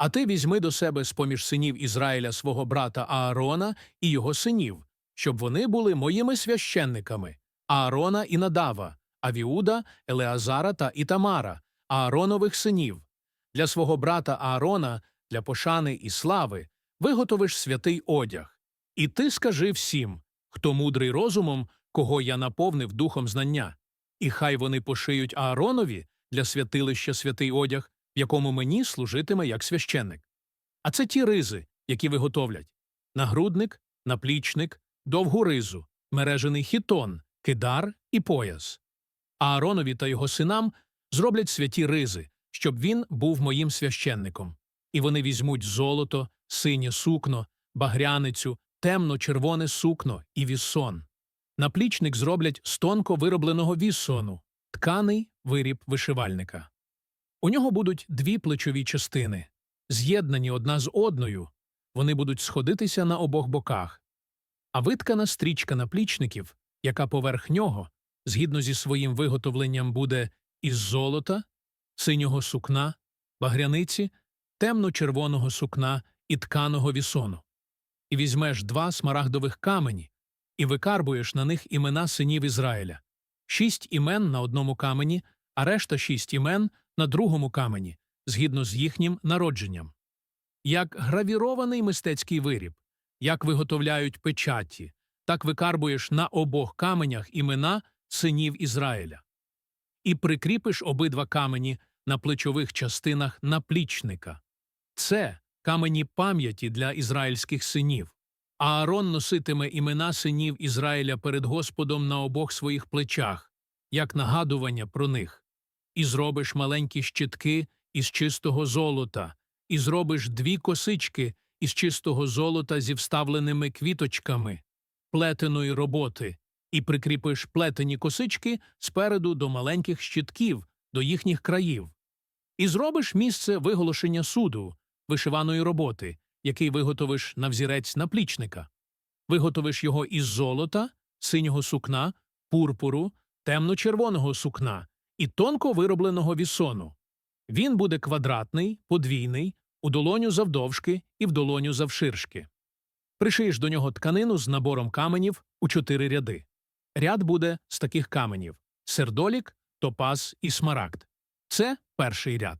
А ти візьми до себе з поміж синів Ізраїля свого брата Аарона і його синів, щоб вони були моїми священниками Аарона і Надава, Авіуда, Елеазара та Ітамара, Ааронових синів. Для свого брата Аарона, для пошани і слави, виготовиш святий одяг. І ти скажи всім, хто мудрий розумом, кого я наповнив духом знання, і хай вони пошиють Ааронові для святилища святий одяг, в якому мені служитиме як священник. А це ті ризи, які виготовлять нагрудник, наплічник, довгу ризу, мережений хітон, кидар і пояс. Ааронові та його синам зроблять святі ризи, щоб він був моїм священником. І вони візьмуть золото, синє сукно, багряницю, темно-червоне сукно і вісон. Наплічник зроблять з тонко виробленого вісону, тканий виріб вишивальника. У нього будуть дві плечові частини, з'єднані одна з одною, вони будуть сходитися на обох боках. А виткана стрічка наплічників, яка поверх нього, згідно зі своїм виготовленням, буде із золота, синього сукна, багряниці, темно-червоного сукна і тканого вісону. І візьмеш два смарагдових камені і викарбуєш на них імена синів Ізраїля шість імен на одному камені, а решта шість імен на другому камені, згідно з їхнім народженням. Як гравірований мистецький виріб, як виготовляють печаті, так викарбуєш на обох каменях імена синів Ізраїля. І прикріпиш обидва камені на плечових частинах наплічника. Це камені пам'яті для ізраїльських синів. Аарон носитиме імена синів Ізраїля перед Господом на обох своїх плечах, як нагадування про них. І зробиш маленькі щитки із чистого золота, і зробиш дві косички із чистого золота зі вставленими квіточками, плетеної роботи, і прикріпиш плетені косички спереду до маленьких щитків, до їхніх країв. І зробиш місце виголошення суду, вишиваної роботи, який виготовиш на взірець наплічника. Виготовиш його із золота, синього сукна, пурпуру, темно-червоного сукна і тонко виробленого вісону. Він буде квадратний, подвійний, у долоню завдовжки і в долоню завширшки. Пришиєш до нього тканину з набором каменів у чотири ряди. Ряд буде з таких каменів сердолік, топаз і смарагд. Це перший ряд.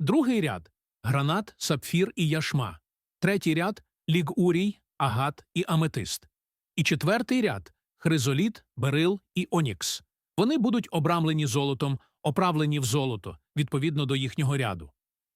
Другий ряд гранат, сапфір і яшма. Третій ряд лігурій, агат і аметист. І четвертий ряд хризоліт, берил і онікс. Вони будуть обрамлені золотом, оправлені в золото, відповідно до їхнього ряду.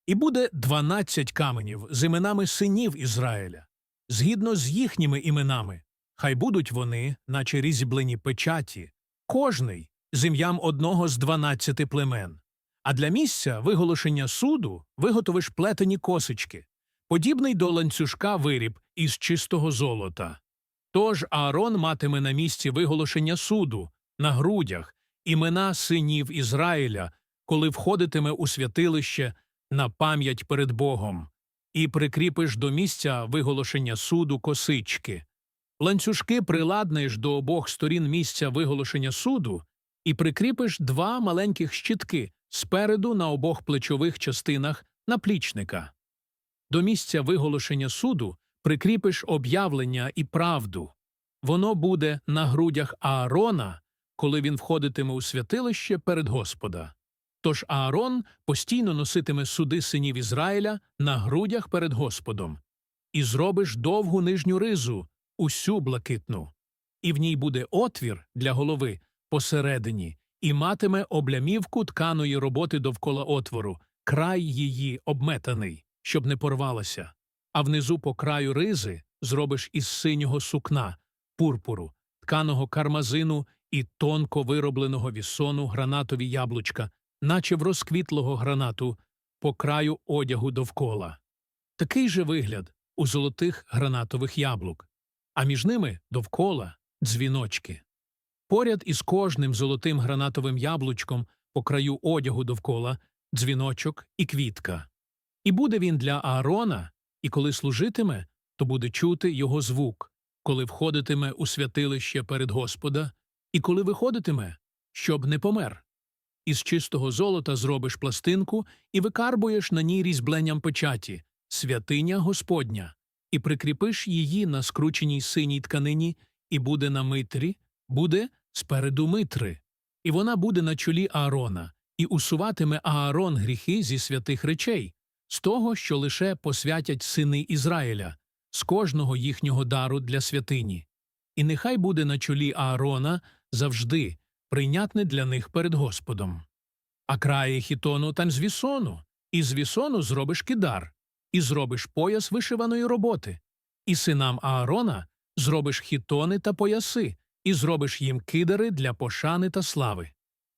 І буде 12 каменів з іменами синів Ізраїля, згідно з їхніми іменами. Хай будуть вони, наче різьблені печаті, кожний з ім'ям одного з 12 племен. А для місця виголошення суду виготовиш плетені косички, подібний до ланцюжка виріб із чистого золота. Тож Аарон матиме на місці виголошення суду, на грудях, імена синів Ізраїля, коли входитиме у святилище на пам'ять перед Богом, і прикріпиш до місця виголошення суду косички. Ланцюжки приладниш до обох сторін місця виголошення суду і прикріпиш два маленьких щитки спереду на обох плечових частинах наплічника. До місця виголошення суду прикріпиш об'явлення і правду. Воно буде на грудях Аарона, коли він входитиме у святилище перед Господа. Тож Аарон постійно носитиме суди синів Ізраїля на грудях перед Господом, і зробиш довгу нижню ризу, усю блакитну, і в ній буде отвір для голови посередині, і матиме облямівку тканої роботи довкола отвору, край її обметаний, щоб не порвалася. А внизу по краю ризи зробиш із синього сукна, пурпуру, тканого кармазину і тонко виробленого вісону гранатові яблучка, наче в розквітлого гранату, по краю одягу довкола. Такий же вигляд у золотих гранатових яблук, а між ними довкола дзвіночки. Поряд із кожним золотим гранатовим яблучком по краю одягу довкола дзвіночок і квітка. І буде він для Аарона, і коли служитиме, то буде чути його звук, коли входитиме у святилище перед Господа, і коли виходитиме, щоб не помер. Із чистого золота зробиш пластинку і викарбуєш на ній різьбленням печаті, святиня Господня, і прикріпиш її на скрученій синій тканині, і буде на митрі, буде спереду митри, і вона буде на чолі Аарона, і усуватиме Аарон гріхи зі святих речей, з того, що лише посвятять сини Ізраїля, з кожного їхнього дару для святині. І нехай буде на чолі Аарона завжди прийнятне для них перед Господом. А краї хітону та з вісону, і з вісону зробиш кидар, і зробиш пояс вишиваної роботи, і синам Аарона зробиш хітони та пояси, і зробиш їм кидари для пошани та слави.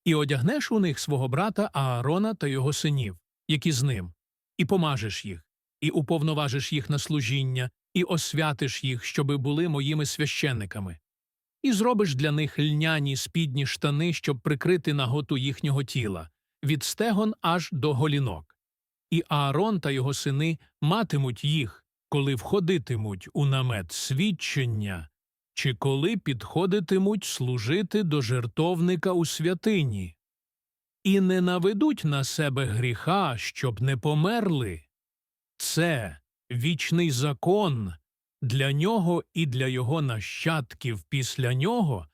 І одягнеш у них свого брата Аарона та його синів, які з ним, і помажеш їх, і уповноважиш їх на служіння, і освятиш їх, щоби були моїми священниками. І зробиш для них льняні спідні штани, щоб прикрити наготу їхнього тіла, від стегон аж до голінок. І Аарон та його сини матимуть їх, коли входитимуть у намет свідчення, чи коли підходитимуть служити до жертовника у святині, і не наведуть на себе гріха, щоб не померли. Це вічний закон для нього і для його нащадків після нього